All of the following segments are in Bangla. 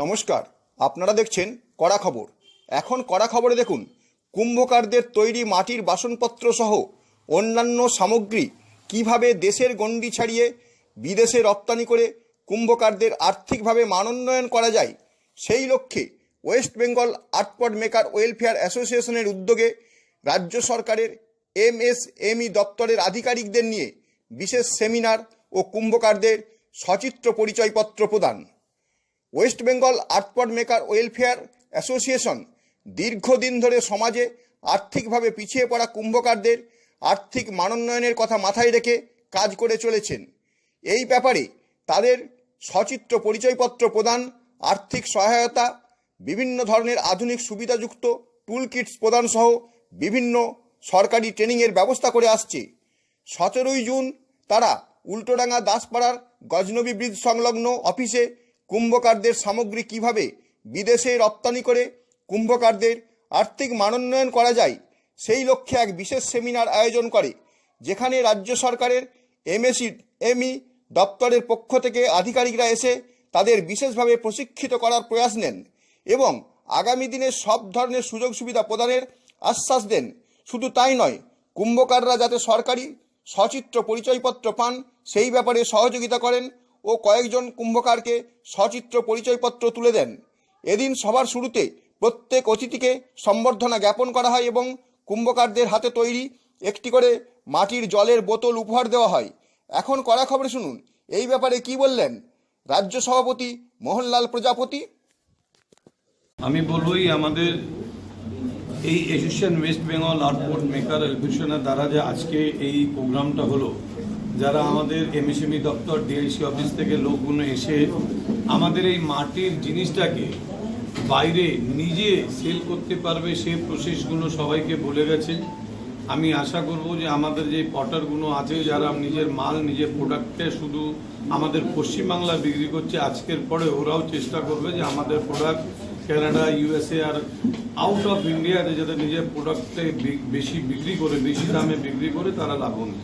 নমস্কার, আপনারা দেখছেন কড়া খবর। এখন কড়া খবরে দেখুন কুম্ভকারদের তৈরি মাটির বাসনপত্র সহ অন্যান্য সামগ্রী কীভাবে দেশের গণ্ডি ছাড়িয়ে বিদেশে রপ্তানি করে কুম্ভকারদের আর্থিকভাবে মানোন্নয়ন করা যায়, সেই লক্ষ্যে West Bengal art pot maker welfare অ্যাসোসিয়েশনের উদ্যোগে রাজ্য সরকারের এম এস এমএসএমই দপ্তরের আধিকারিকদের নিয়ে বিশেষ সেমিনার ও কুম্ভকারদের সচিত্র পরিচয়পত্র প্রদান। West Bengal art pot maker welfare association দীর্ঘদিন ধরে সমাজে আর্থিকভাবে পিছিয়ে পড়া কুম্ভকারদের আর্থিক মানোন্নয়নের কথা মাথায় রেখে কাজ করে চলেছেন। এই ব্যাপারে তাদের সচিত্র পরিচয়পত্র প্রদান, আর্থিক সহায়তা, বিভিন্ন ধরনের আধুনিক সুবিধাযুক্ত টুল কিটস প্রদান সহ বিভিন্ন সরকারি ট্রেনিংয়ের ব্যবস্থা করে আসছে। সতেরোই জুন তারা উল্টোডাঙ্গা দাসপাড়ার গজনবী ব্রিজ সংলগ্ন অফিসে কুম্ভকারদের সামগ্রী কীভাবে বিদেশে রপ্তানি করে কুম্ভকারদের আর্থিক মানোন্নয়ন করা যায়, সেই লক্ষ্যে এক বিশেষ সেমিনার আয়োজন করে, যেখানে রাজ্য সরকারের এমএসি এমই দপ্তরের পক্ষ থেকে আধিকারিকরা এসে তাদের বিশেষভাবে প্রশিক্ষিত করার প্রয়াস নেন এবং আগামী দিনে সব ধরনের সুযোগ সুবিধা প্রদানের আশ্বাস দেন। শুধু তাই নয়, কুম্ভকাররা যাতে সরকারি সচিত্র পরিচয়পত্র পান, সেই ব্যাপারে সহযোগিতা করেন ও কয়েকজন কুম্ভকারকে সচিত্র পরিচয়পত্র তুলে দেন। এদিন সবার শুরুতে প্রত্যেক অতিথিকে সম্বর্ধনা জ্ঞাপন করা হয় এবং কুম্ভকারদের হাতে তৈরি একটি করে মাটির জলের বোতল উপহার দেওয়া হয়। এখন কড়া খবর শুনুন, এই ব্যাপারে কি বললেন রাজ্য সভাপতি মোহনলাল প্রজাপতি? আমি বলবই আমাদের এই association West Bengal art port maker এসোসিয়েশনের দ্বারা যে আজকে এই প্রোগ্রামটা হলো যারা আমাদের এমএসএমই দপ্তর ডিআইসি অফিস থেকে লোকগুলো এসে আমাদের এই মাটির জিনিসটাকে বাইরে নিজে সেল করতে পারবে, সে প্রসেসগুলো সবাইকে বলে গেছে আমি আশা করব যে আমাদের যে পটারগুলো আছে, যারা নিজের মাল, নিজের প্রোডাক্টে শুধু আমাদের পশ্চিমবাংলায় বিক্রি করছে, আজকের পরে ওরাও চেষ্টা করবে যে আমাদের প্রোডাক্ট কানাডা ইউএসএ আর আউট অফ ইন্ডিয়াতে যাতে নিজের প্রোডাক্টে বেশি বিক্রি করে, বেশি দামে বিক্রি করে তারা হবে।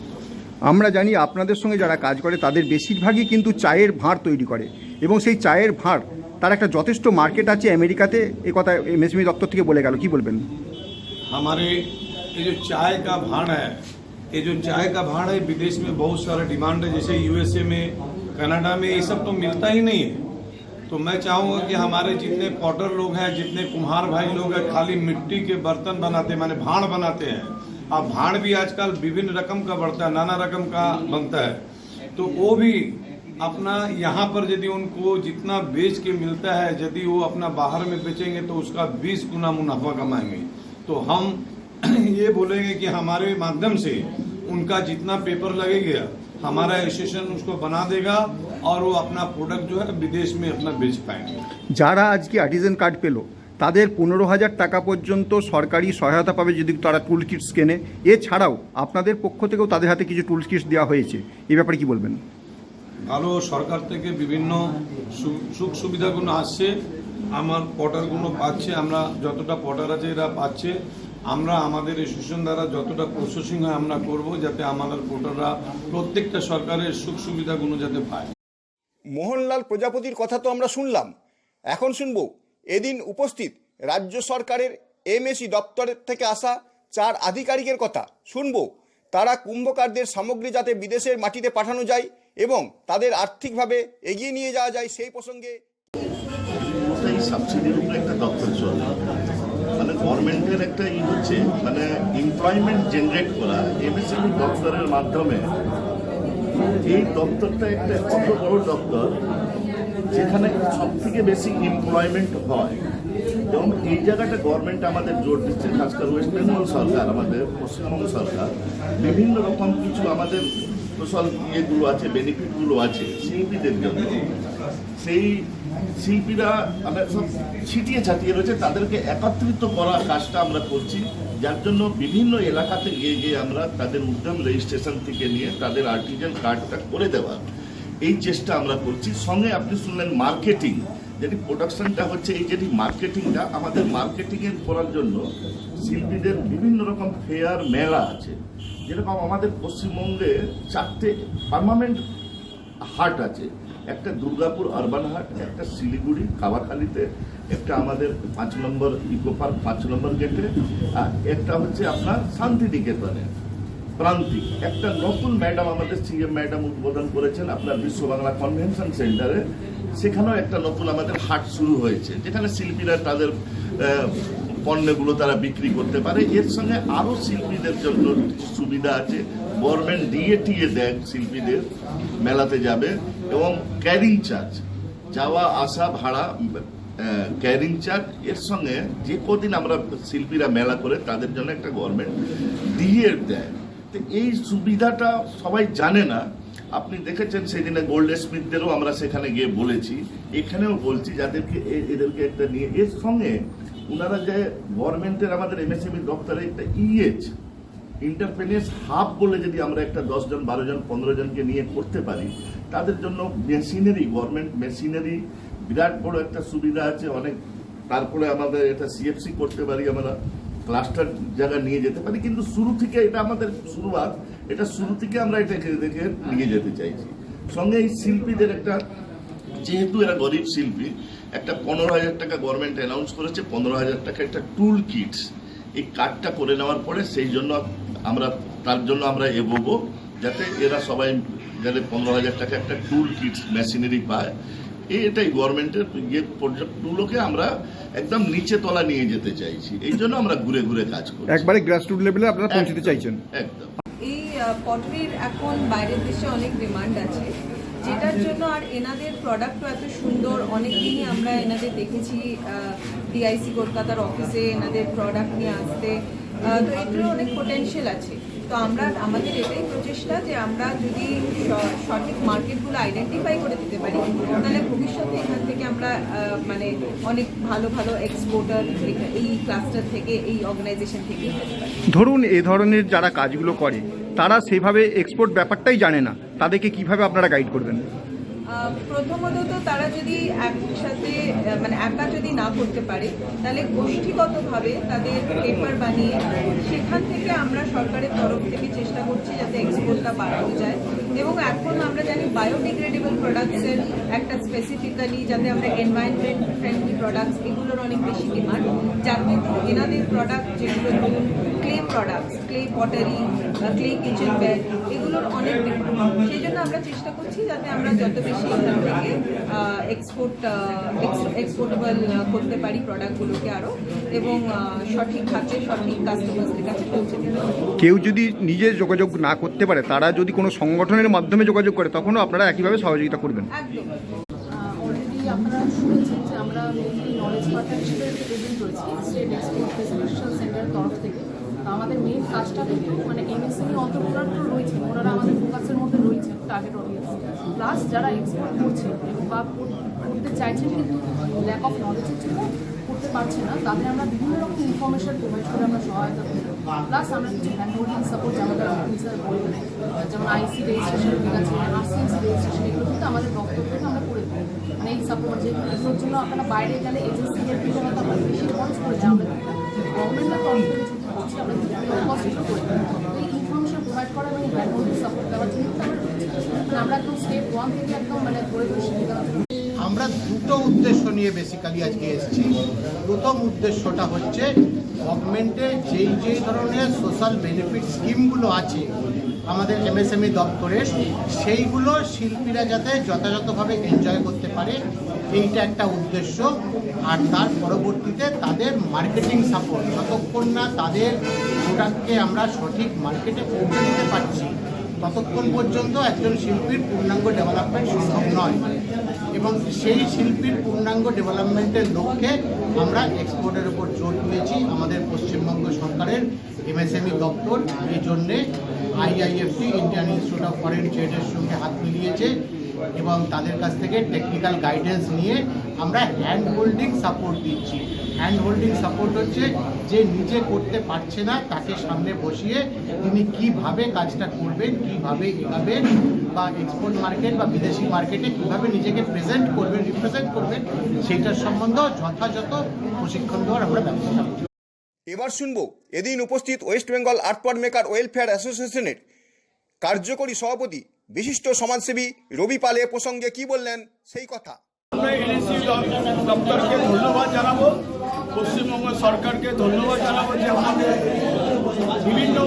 আমরা জানি আপনাদের সঙ্গে যারা কাজ করে তাদের বেশিরভাগই কিন্তু চায়ের ভাঁড় তৈরি করে এবং সেই চায়ের ভাঁড় তার একটা যথেষ্ট মার্কেট আছে আমেরিকাতে এ কথা এমএসএমই দপ্তর থেকে বলে গেল কি বলবেন हमारे ये जो चाय का भाड़ है ये जो चाय का भाड़ है विदेश में बहुत सारा डिमांड है जैसे यूएसए में कनाडा में ये सब तो मिलता ही नहीं है तो मैं चाहूँगा कि हमारे जितने पॉटर लोग हैं जितने कुम्हार भाई लोग हैं खाली मिट्टी के बर्तन बनाते हैं माने भाड़ बनाते हैं अब भाड़ भी आजकल विभिन्न रकम का बढ़ता है, नाना रकम का बनता है। तो वो भी अपना यहाँ पर यदि उनको जितना बेच के मिलता है, यदि वो अपना बाहर में बेचेंगे तो उसका 20 गुना मुनाफा कमाएँगे। तो हम ये बोलेंगे कि हमारे माध्यम से उनका जितना पेपर लगेगा, हमारा एसोसिएशन उसको बना देगा और वो अपना प्रोडक्ट जो है विदेश में अपना बेच पाएँगे। जा रहा आज की आर्टिजन कार्ड पे लो। তাদের পনেরো হাজার টাকা পর্যন্ত সরকারি সহায়তা পাবে যদি তারা টুল কিটস কেনে। এছাড়াও আপনাদের পক্ষ থেকেও তাদের হাতে কিছু টুল কিটস দেওয়া হয়েছে। এই ব্যাপারে কি বলবেন? ভালো সরকার থেকে বিভিন্ন সু- সুখ সুবিধাগুলো আসছে। আমার পটারগুলো পাচ্ছে আমরা যতটা পটার আছে এরা পাচ্ছে। আমরা আমাদের এসোসিয়েশন দ্বারা যতটা প্রসেসিং হয় আমরা করব যাতে আমাদের পটাররা প্রত্যেকটা সরকারের সুখ সুবিধাগুলো যাতে পায়। মোহনলাল প্রজাপতির কথা তো আমরা শুনলাম। এখন শুনব এদিন উপস্থিত রাজ্য সরকারের এমএসি দপ্তরের থেকে আসা চার আধিকারিকের কথা শুনব। তারা কুম্ভকারদের সামগ্রী যাতে বিদেশের মাটিতে পাঠানো যায় এবং তাদের আর্থিকভাবে এগিয়ে নিয়ে যাওয়া যায় সেই প্রসঙ্গে একটা দপ্তর মানে গভর্নমেন্টের একটা ই হচ্ছে মানে এমপ্লয়মেন্ট জেনারেট করা এমএসএমই দপ্তরের মাধ্যমে। এই দপ্তরটা একটা কত বড় দপ্তর? যেখানে সব থেকে বেশি এমপ্লয়মেন্ট হয়। এবং এই জায়গাটা গভর্নমেন্ট আমাদের জোর দিচ্ছে খাস করে ওয়েস্ট বেঙ্গল সরকার, আমাদের পশ্চিমবঙ্গ সরকার। বিভিন্ন রকম কিছু আমাদের সোশ্যাল ইয়েগুলো আছে বেনিফিটগুলো আছে, শিল্পীদের জন্য। সেই শিল্পীরা আমরা সব ছিটিয়ে ছাটিয়ে রয়েছে, তাদেরকে একত্রিত করার কাজটা আমরা করছি। যার জন্য বিভিন্ন এলাকাতে গিয়ে গিয়ে আমরা তাদের উদ্যম রেজিস্ট্রেশন থেকে নিয়ে তাদের আর্টিজেন কার্ডটা করে দেওয়া। এই চেষ্টা আমরা করছি। সঙ্গে আপনি শুনলেন মার্কেটিং যেটি প্রোডাকশনটা হচ্ছে এই যেটি মার্কেটিংটা আমাদের মার্কেটিংয়ের করার জন্য শিল্পীদের বিভিন্ন রকম ফেয়ার মেলা আছে। যেরকম আমাদের পশ্চিমবঙ্গে চারটে পার্মানেন্ট হাট আছে। একটা দুর্গাপুর আরবান হাট, একটা শিলিগুড়ি, কাবাখালিতে, একটা আমাদের পাঁচ নম্বর ইকো পার্ক পাঁচ নম্বর গেটে আর একটা হচ্ছে আপনার শান্তিনিকেতনে। প্রান্তিক। একটা নতুন ম্যাডাম আমাদের সিএম ম্যাডাম উদ্বোধন করেছেন আপনার বিশ্ব বাংলা কনভেনশন সেন্টারে। সেখানেও একটা নতুন আমাদের হাট শুরু হয়েছে, যেখানে শিল্পীরা তাদের পণ্যগুলো তারা বিক্রি করতে পারে। এর সঙ্গে আরও শিল্পীদের জন্য সুবিধা আছে। গভর্নমেন্ট দিয়ে টিয়ে দেয় শিল্পীদের, মেলাতে যাবে এবং ক্যারিং চার্জ যাওয়া, আসা, ভাড়া ক্যারিং চার্জ এর সঙ্গে যে কদিন আমরা শিল্পীরা মেলা করে তাদের জন্য একটা গভর্নমেন্ট দিয়ে দেয়। এই সুবিধাটা সবাই জানে না। আপনি দেখেছেন সেদিনে গোল্ড স্মিথদেরও আমরা সেখানে গিয়ে বলেছি। এখানেও বলছি, যাদেরকে এদেরকে একটা নিয়ে এর সঙ্গে ওনারা যে গভর্নমেন্টের আমাদের এমএসএমই দপ্তরে একটা ইএচ ইন্টারপ্রেনিয়ার্স হাব বলে যদি আমরা একটা দশজন বারো জন পনেরো জনকে নিয়ে করতে পারি, তাদের জন্য মেশিনারি, গভর্নমেন্ট মেশিনারি বিরাট বড় একটা সুবিধা আছে। অনেক তারপরে আমাদের এটা সিএফসি করতে পারি আমরা। ক্লাস্টার জায়গা নিয়ে যেতে পারি, কিন্তু শুরু থেকে এটা আমাদের শুরুয়াত, এটা শুরু থেকে আমরা এটাকে দেখে নিয়ে যেতে চাইছি। সঙ্গে এই শিল্পীদের একটা, যেহেতু এরা গরিব শিল্পী, একটা পনেরো হাজার টাকা গভর্নমেন্ট অ্যানাউন্স করেছে, পনেরো হাজার টাকা একটা টুল কিটস এই কার্ডটা করে নেওয়ার পরে সেই জন্য আমরা, তার জন্য আমরা এগোবো, যাতে এরা সবাই যাতে পনেরো হাজার টাকা একটা টুল কিটস মেশিনারি পায়। এই এটাই গভর্নমেন্টের ইয়ে প্রজেক্টগুলোকে আমরা একদম নিচে তলা নিয়ে যেতে চাইছি। এই জন্য আমরা ঘুরে ঘুরে কাজ করি একবারে গ্রাসরুট লেভেলে আপনারা পৌঁছতে চাইছেন। একদম। এই পটরির এখন বাইরের দেশে অনেক ডিমান্ড আছে। যেটার জন্য আর এনাদের প্রোডাক্টও এত সুন্দর। অনেকদিনই আমরা এনাদের দেখেছি ডিআইসি কলকাতার অফিসে এনাদের প্রোডাক্ট নিয়ে আসতে। তো এগুলো অনেক পোটেনশিয়াল আছে। তো আমরা, আমাদের এটাই প্রচেষ্টা যে আমরা যদি সঠিক মার্কেটগুলো আইডেন্টিফাই করে দিতে পারি, তাহলে ভবিষ্যতে এখান থেকে আমরা মানে অনেক ভালো ভালো এক্সপোর্টার এই ক্লাস্টার থেকে, এই অর্গানাইজেশন থেকে ধরুন এ ধরনের যারা কাজগুলো করে, তারা সেভাবে এক্সপোর্ট ব্যাপারটাই জানে না। তাদেরকে কীভাবে আপনারা গাইড করবেন? প্রথমত তারা যদি একসাথে মানে একা যদি না করতে পারে, তাহলে গোষ্ঠীগতভাবে তাদের পেপার বানিয়ে সেখান থেকে আমরা সরকারের তরফ থেকে চেষ্টা করছি যাতে এক্সপোর্টটা বাড়ানো যায়। এবং এখন আমরা জানি বায়োডিগ্রেডেবল প্রোডাক্টসের একটা স্পেসিফিক্যালি যাতে আমরা এনভায়রনমেন্ট ফ্রেন্ডলি প্রোডাক্টস এগুলোর অনেক বেশি ডিমান্ড যাতে এনাদের প্রোডাক্ট যেগুলো ধরুন clay products clay pottery clay kitchen bag এগুলোর অনেক ডিমান্ড সেই জন্য আমরা চেষ্টা করছি যাতে আমরা যত বেশি এখান থেকে এক্সপোর্ট এক্সপোর্টেবল করতে পারি প্রোডাক্টগুলোকে আরও এবং সঠিক খাতে সঠিক কাস্টমার্সদের কাছে পৌঁছে দিতে কেউ যদি নিজে যোগাযোগ না করতে পারে, তারা যদি কোনো সংগঠনের মাধ্যমে যোগাযোগ করে তখনও আপনারা একইভাবে সহযোগিতা করবেন। আমরা নলেজ পার্টনার হিসেবে প্রেজেন্ট করেছি স্টেট এক্সপোর্ট ফেসিলিটেশন সেন্টারের তরফ থেকে তো আমাদের মেইন কাজটা কিন্তু মানে এমএসএমই অন্তর্প্রাণ রয়েছে ওনারা আমাদের ফোকাসের মধ্যে রয়েছে টার্গেট অডিয়েন্স প্লাস যারা এক্সপোর্ট করছে বা করতে চাইছেন কিন্তু ল্যাক অফ নলেজের জন্য করতে পারছে না, তাদের আমরা বিভিন্ন রকম ইনফরমেশন প্রোভাইড করে আমরা সহায়তা করি। প্লাস আমরা কিছু হ্যান্ড হোল্ডিং সাপোর্ট যেমন স্যার বলবেন যেমন আইসি রেজিস্ট্রেশন ঠিক আছে আরসিএমসি রেজিস্ট্রেশন এগুলো কিন্তু আমাদের দপ্তর থেকে আমরা করে দিই মানে এই সাপোর্ট যে এগুলোর জন্য আপনারা বাইরে গেলে এজেন্সি হেল্প দিতে হয়তো আমরা বেশি খরচ করে যাই আমরা গভর্নমেন্টের তরফ থেকে করছি, আমরা মানে আমরা দুটো উদ্দেশ্য নিয়ে বেসিক্যালি আজকে এসেছি। প্রথম উদ্দেশ্যটা হচ্ছে গভর্নমেন্টের যেই যেই ধরনের সোশ্যাল বেনিফিট স্কিমগুলো আছে আমাদের এমএসএমই দপ্তরের, সেইগুলো শিল্পীরা যাতে যথাযথভাবে এনজয় করতে পারে এইটা একটা উদ্দেশ্য। আর তার পরবর্তীতে তাদের মার্কেটিং সাপোর্ট যতক্ষণ না তাদের প্রোডাক্টকে আমরা সঠিক মার্কেটে পৌঁছে দিতে পারছি, ততক্ষণ পর্যন্ত একজন শিল্পীর পূর্ণাঙ্গ ডেভেলপমেন্ট সম্ভব নয়। এবং সেই শিল্পীর পূর্ণাঙ্গ ডেভেলপমেন্টের লক্ষ্যে আমরা এক্সপোর্টের উপর জোর দিয়েছি আমাদের পশ্চিমবঙ্গ সরকারের এমএসএমই দপ্তর। এই জন্যে IIFT Indian Institute of Foreign ট্রেডের সঙ্গে হাত মিলিয়েছে। এবং তাদের কাছ থেকে টেকনিক্যাল গাইডেন্স নিয়ে আমরা হ্যান্ড হোল্ডিং সাপোর্ট দিচ্ছি। হ্যান্ড হোল্ডিং সাপোর্ট হচ্ছে যে নিজে করতে পারছে না, তাকে সামনে বসিয়ে তিনি কীভাবে কাজটা করবেন, কীভাবে এগাবেন বা এক্সপোর্ট মার্কেট বা বিদেশি মার্কেটে কীভাবে নিজেকে প্রেজেন্ট করবেন রিপ্রেজেন্ট করবেন, সেইটার সম্বন্ধেও যথাযথ প্রশিক্ষণ দেওয়ার আমরা ব্যবস্থা এবার শুনব, এদিন উপস্থিত West Bengal art maker welfare অ্যাসোসিয়েশনের কার্যকরী সভাপতি বিশিষ্ট সমাজসেবী রবি পালে প্রসঙ্গে কি বললেন? সেই কথা। আমরা দপ্তরকে ধন্যবাদ জানাব, পশ্চিমবঙ্গ সরকারকে ধন্যবাদ জানাব যে আমাদের বিভিন্ন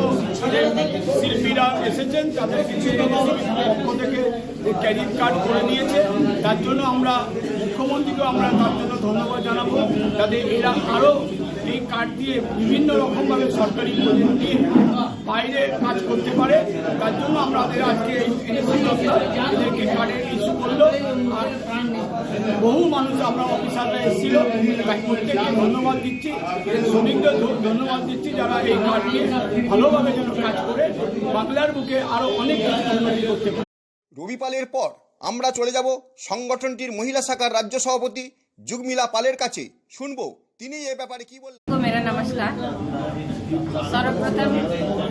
শিল্পীরা এসেছেন, তাদের কিছু পক্ষ থেকে ক্রেডিট কার্ড করে নিয়েছে। তার জন্য আমরা মুখ্যমন্ত্রীকেও আমরা তার জন্য ধন্যবাদ জানাব। যাতে এরা আরও এই কার্ড দিয়ে বিভিন্ন রকমভাবে সরকারি প্রজেক্ট নিয়ে বাইরে কাজ করতে পারে। তার জন্য আমাদের আজকে এনএসসি এদেরকে কার্ডের ইস্যু করল। আর বহু মানুষ আমরা অফিসাররা এসেছিল। তাই প্রত্যেককে ধন্যবাদ দিচ্ছি। শ্রমিকদের ধন্যবাদ দিচ্ছি যারা এই কার্ড নিয়ে ভালোভাবে যেন কাজ করে। বাংলার বুকে আরও অনেক উন্নতি করতে পারে। রবি পালের পর আমরা চলে যাব সংগঠনটির মহিলা শাখার রাজ্য সভাপতি যুগমিলা পালের কাছে। শুনব তিনি এ ব্যাপারে কি বললেন को मेरा नमस्कार सर्वप्रथम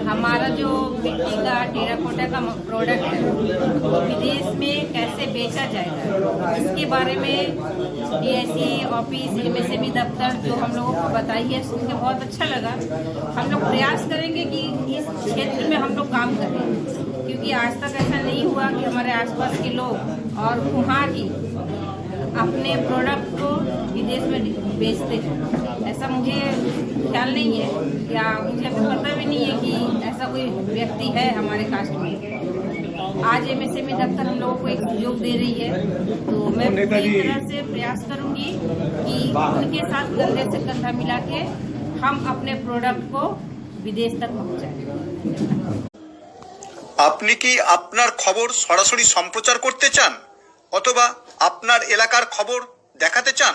हमारा जो मिट्टी का टेराकोटा का प्रोडक्ट है विदेश में कैसे बेचा जाएगा इसके बारे में डीएससी ऑफिस एमएसएमई दफ्तर जो हम लोगों को बताई है सुन के बहुत अच्छा लगा हम लोग प्रयास करेंगे कि इस क्षेत्र में हम लोग काम करें क्योंकि आज तक ऐसा नहीं हुआ कि हमारे आसपास के लोग और वहाँ ही अपने प्रोडक्ट को विदेश में बेचते हैं ऐसा मुझे ख्याल नहीं है या मुझे अभी पता भी नहीं है कि ऐसा कोई व्यक्ति है हमारे कास्ट में आज एमएसएमई दफ्तर हम लोगों को एक सहयोग दे रही है तो मैं पूरी तरह से प्रयास करूंगी कि उनके साथ कंधे से कंधा मिला के हम अपने प्रोडक्ट को विदेश तक पहुंचाएं আপনি কি আপনার খবর সরাসরি সম্প্রচার করতে চান অথবা আপনার এলাকার খবর দেখাতে চান